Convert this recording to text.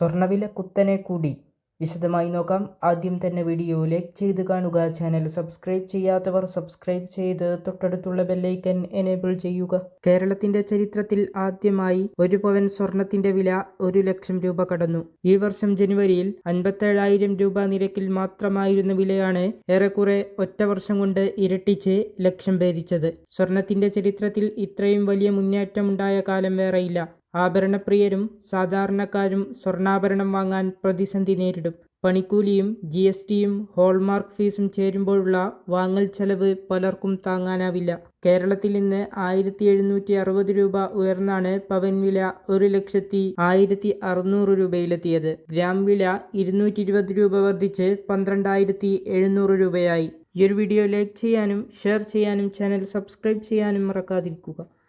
സ്വർണവില കുത്തനെ കൂടി. വിശദമായി നോക്കാം. ആദ്യം തന്നെ വീഡിയോ ലൈക്ക് ചെയ്ത് കാണുക. ചാനൽ സബ്സ്ക്രൈബ് ചെയ്യാത്തവർ സബ്സ്ക്രൈബ് ചെയ്ത് തൊട്ടടുത്തുള്ള ബെല്ലൈക്കൻ എനേബിൾ ചെയ്യുക. കേരളത്തിന്റെ ചരിത്രത്തിൽ ആദ്യമായി ഒരു പവൻ സ്വർണത്തിന്റെ വില ഒരു ലക്ഷം രൂപ കടന്നു. ഈ വർഷം ജനുവരിയിൽ അൻപത്തേഴായിരം രൂപ നിരക്കിൽ മാത്രമായിരുന്ന വിലയാണ് ഏറെക്കുറെ ഒറ്റ വർഷം കൊണ്ട് ഇരട്ടിച്ച് ലക്ഷം ഭേദിച്ചത്. സ്വർണത്തിന്റെ ചരിത്രത്തിൽ ഇത്രയും വലിയ മുന്നേറ്റമുണ്ടായ കാലം വേറെയില്ല. ആഭരണപ്രിയരും സാധാരണക്കാരും സ്വർണാഭരണം വാങ്ങാൻ പ്രതിസന്ധി നേരിടും. പണിക്കൂലിയും ജി എസ് ടിയും ഹോൾമാർക്ക് ഫീസും ചേരുമ്പോഴുള്ള വാങ്ങൽ ചെലവ് പലർക്കും താങ്ങാനാവില്ല. കേരളത്തിൽ ഇന്ന് ആയിരത്തി എഴുന്നൂറ്റി അറുപത് രൂപ ഉയർന്നാണ് പവൻ വില ഒരു ലക്ഷത്തി ആയിരത്തി അറുന്നൂറ് രൂപയിലെത്തിയത്. ഗ്രാം വില ഇരുന്നൂറ്റി ഇരുപത് രൂപ വർദ്ധിച്ച് പന്ത്രണ്ടായിരത്തി എഴുന്നൂറ് രൂപയായി. ഈ ഒരു വീഡിയോ ലൈക്ക് ചെയ്യാനും ഷെയർ ചെയ്യാനും ചാനൽ സബ്സ്ക്രൈബ് ചെയ്യാനും മറക്കാതിരിക്കുക.